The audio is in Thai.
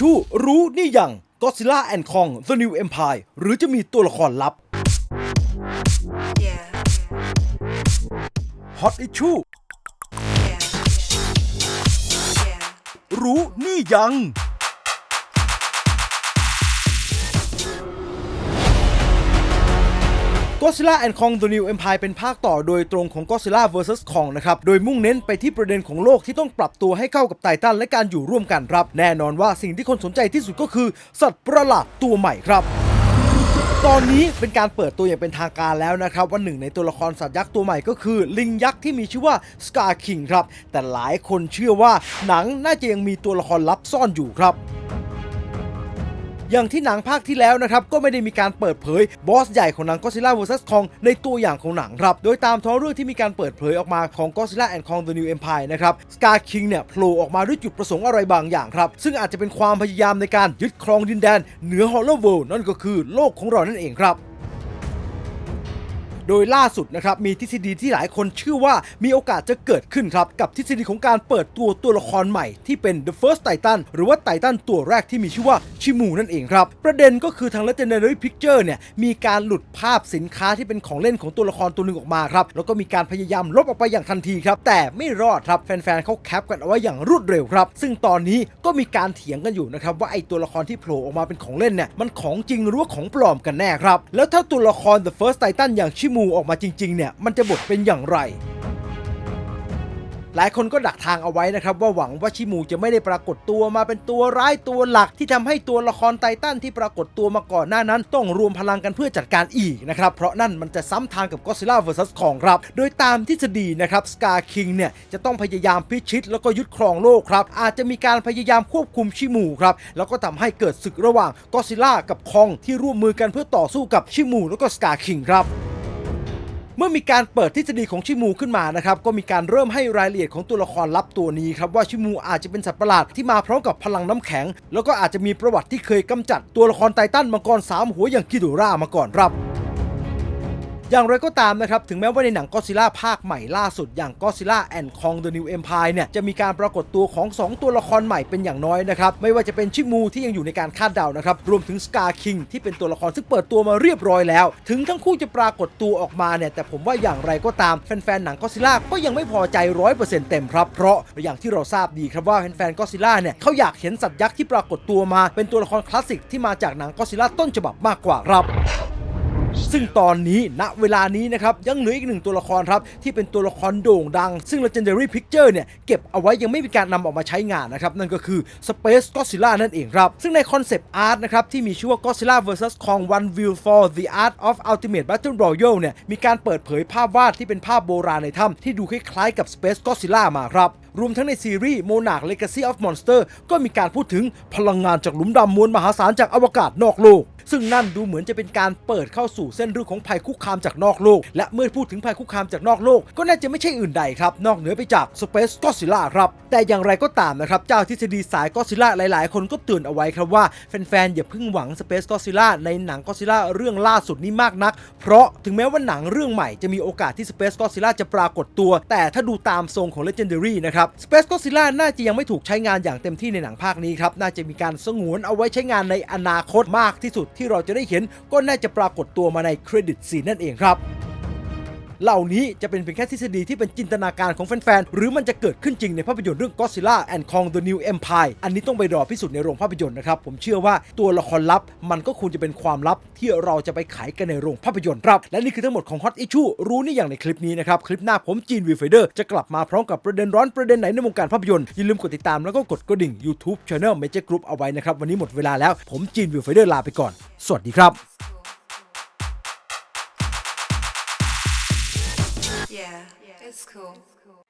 Issue รู้นี่ยัง Godzilla and Kong The New Empire หรือจะมีตัวละครลับ Yeah, Hot Issue yeah, yeah. รู้นี่ยัง Godzilla and Kong The New Empire เป็นภาคต่อโดยตรงของ Godzilla vs Kong นะครับ โดยมุ่งเน้นไปที่ประเด็นของโลกที่ต้องปรับตัวให้เข้ากับไททันและการอยู่ร่วมกันครับ แน่นอนว่าสิ่งที่คนสนใจที่สุดก็คือ สัตว์ประหลาดตัวใหม่ครับตอนนี้เป็นการเปิดตัวอย่างเป็นทางการแล้วนะครับ ว่าหนึ่งในตัวละครสัตว์ยักษ์ตัวใหม่ก็คือ ลิงยักษ์ที่มีชื่อว่า Scar King ครับ แต่หลายคนเชื่อว่าหนังน่าจะยังมีตัวละครลับซ่อนอยู่ครับ อย่างที่หนังภาคที่แล้วนะครับก็ไม่ได้มีการเปิดเผยบอสใหญ่ของหนังก็ซีล่า vs ทองในตัวอย่างของหนังครับ โดยตามท้องเรื่องที่มีการเปิดเผยออกมาของ Godzilla and Kong The New Empire นะครับสกาคิงเนี่ยโผล่ออกมาด้วยจุดประสงค์อะไรบางอย่างครับ ซึ่งอาจจะเป็นความพยายามในการยึดครองดินแดนเหนือฮอลโลเวิลนั่นก็คือโลกของเรานั่นเองครับ โดยล่าสุดนะครับมีทฤษฎีที่หลายคนเชื่อว่ามีโอกาสจะเกิดขึ้นครับ กับทฤษฎีของการเปิดตัวตัวละครใหม่ที่เป็น The First Titan หรือว่าไททันตัวแรกที่มีชื่อว่าชิมูนั่นเองครับ ประเด็นก็คือทาง Legendary Picture เนี่ยมีการหลุดภาพสินค้าที่เป็นของเล่นของตัวละครตัวหนึ่งออกมาครับแล้วก็มีการพยายามลบออกไปอย่างทันทีครับแต่ไม่รอดครับแฟนๆเขาแคปกันเอาไว้อย่างรวดเร็วครับ ซึ่งตอนนี้ก็มีการเถียงกันอยู่นะครับว่าไอตัวละครที่โผล่ออกมาเป็นของเล่นเนี่ยมันของจริงหรือว่าของปลอมกันแน่ครับแล้วถ้าตัวละคร The First Titan อย่างชิมูมูออกมาจริงๆเนี่ยมันจะบทเป็นอย่างไร หลายคนก็ดักทางเอาไว้นะครับ ว่าหวังว่าชิมูจะไม่ได้ปรากฏตัวมาเป็นตัวร้ายตัวหลัก ที่ทำให้ตัวละครไททันที่ปรากฏตัวมาก่อนหน้านั้น ต้องรวมพลังกันเพื่อจัดการอีกนะครับ เพราะนั่นมันจะซ้ำทางกับ Godzilla vs Kong ครับ โดยตามทฤษฎีนะครับ Scar King เนี่ยจะต้องพยายามพิชิต แล้วก็ยึดครองโลกครับอาจจะมีการพยายามควบคุมชิมูครับแล้วก็ทำให้เกิดศึกระหว่าง Godzilla กับคองที่ร่วมมือกันเพื่อต่อสู้กับชิมูแล้วก็ Scar King ครับ เมื่อมีการเปิดทฤษฎีของชิมูขึ้นมานะครับก็มีการเริ่มให้รายละเอียดของตัวละครลับตัวนี้ครับว่าชิมูอาจจะเป็นสัตว์ประหลาดที่มาพร้อมกับพลังน้ำแข็ง แล้วก็อาจจะมีประวัติที่เคยกำจัดตัวละครไททันมังกรสามหัวอย่างกิโดรามาก่อนครับ อย่างไรก็ตามนะครับ ถึงแม้ว่าในหนังก็ซิล่าภาคใหม่ล่าสุดอย่างก็ซิล่าแอนด์คอง The New Empire เนี่ยจะมีการปรากฏตัวของ 2 ตัวละครใหม่เป็นอย่างน้อยนะครับ ไม่ว่าจะเป็นชิมูที่ยังอยู่ในการคาดเดานะครับ รวมถึงสกาคิงที่เป็นตัวละครซึ่งเปิดตัวมาเรียบร้อยแล้ว ถึงทั้งคู่จะปรากฏตัวออกมาเนี่ยแต่ผมว่าอย่างไรก็ตามแฟนๆหนังก็ซิล่าก็ยังไม่พอใจ100%เต็มครับเพราะอย่างที่เราทราบดีครับว่าแฟนๆก็ซิล่าเนี่ยเขาอยากเห็นสัตว์ยักษ์ที่ปรากฏตัวมาเป็นตัวละครคลาสสิกที่มาจากหนังก็ซิล่าต้นฉบับมากกว่าครับ ซึ่งตอนนี้ณเวลานี้นะครับยังเหลืออีกหนึ่งตัวละครครับที่เป็นตัวละครโด่งดัง ซึ่ง Legendary Picture เนี่ยเก็บเอาไว้ยังไม่มีการนำออกมาใช้งานนะครับนั่นก็คือ Space Godzilla นั่นเองครับ ซึ่งในคอนเซปต์อาร์ตนะครับที่มีชื่อว่า Godzilla vs Kong One View for the Art of Ultimate Battle Royale เนี่ยมีการเปิดเผยภาพวาดที่เป็นภาพโบราณในถ้ำที่ดูคล้ายๆกับ Space Godzilla มาครับรวมทั้งในซีรีส์ Monarch Legacy of Monster ก็มีการพูดถึงพลังงานจากหลุมดำมวลมหาศาลจากอวกาศนอกโลก ซึ่งนั่นดูเหมือนจะเป็นการเปิดเข้าสู่เส้นเรื่องของภัยคุกคามจากนอกโลก และเมื่อพูดถึงภัยคุกคามจากนอกโลก ก็น่าจะไม่ใช่อื่นใดครับ นอกเหนือไปจาก Space Godzilla ครับ แต่อย่างไรก็ตามนะครับ เจ้าทฤษฎีสาย Godzilla หลาย ๆ คนก็เตือนเอาไว้ครับว่า แฟน ๆ อย่าเพิ่งหวัง Space Godzilla ในหนัง Godzilla เรื่องล่าสุดนี้มากนัก เพราะถึงแม้ว่าหนังเรื่องใหม่จะมีโอกาสที่ Space Godzilla จะปรากฏตัว แต่ถ้าดูตามทรงของ Legendary นะครับ Space Godzilla น่าจะยังไม่ถูกใช้งานอย่างเต็มที่ในหนังภาคนี้ครับน่าจะมีการสงวนเอาไว้ใช้งานในอนาคตมากที่สุดที่เราจะได้เห็นก็น่าจะปรากฏตัวมาในเครดิตซีนนั่นเองครับ เหล่านี้จะเป็นเพียงแค่ทฤษฎีที่เป็นจินตนาการของแฟนๆ หรือมันจะเกิดขึ้นจริงในภาพยนตร์เรื่อง Godzilla and Kong the New Empire อันนี้ต้องไปรอพิสูจน์ในโรงภาพยนตร์นะครับ ผมเชื่อว่าตัวละครลับมันก็ควรจะเป็นความลับที่เราจะไปไขกันในโรงภาพยนตร์ครับ และนี่คือทั้งหมดของ Hot Issue รู้นี่อย่างในคลิปนี้นะครับ คลิปหน้าผมจีนวีไฟเดอร์จะกลับมาพร้อมกับประเด็นร้อนประเด็นไหนในวงการภาพยนตร์อย่าลืมกดติดตามแล้วก็กดกระดิ่ง YouTube Channel Major Group เอาไว้นะครับวันนี้หมดเวลาแล้วผมจีนวีไฟเดอร์ลาไปก่อน สวัสดีครับ It's cool. It's cool.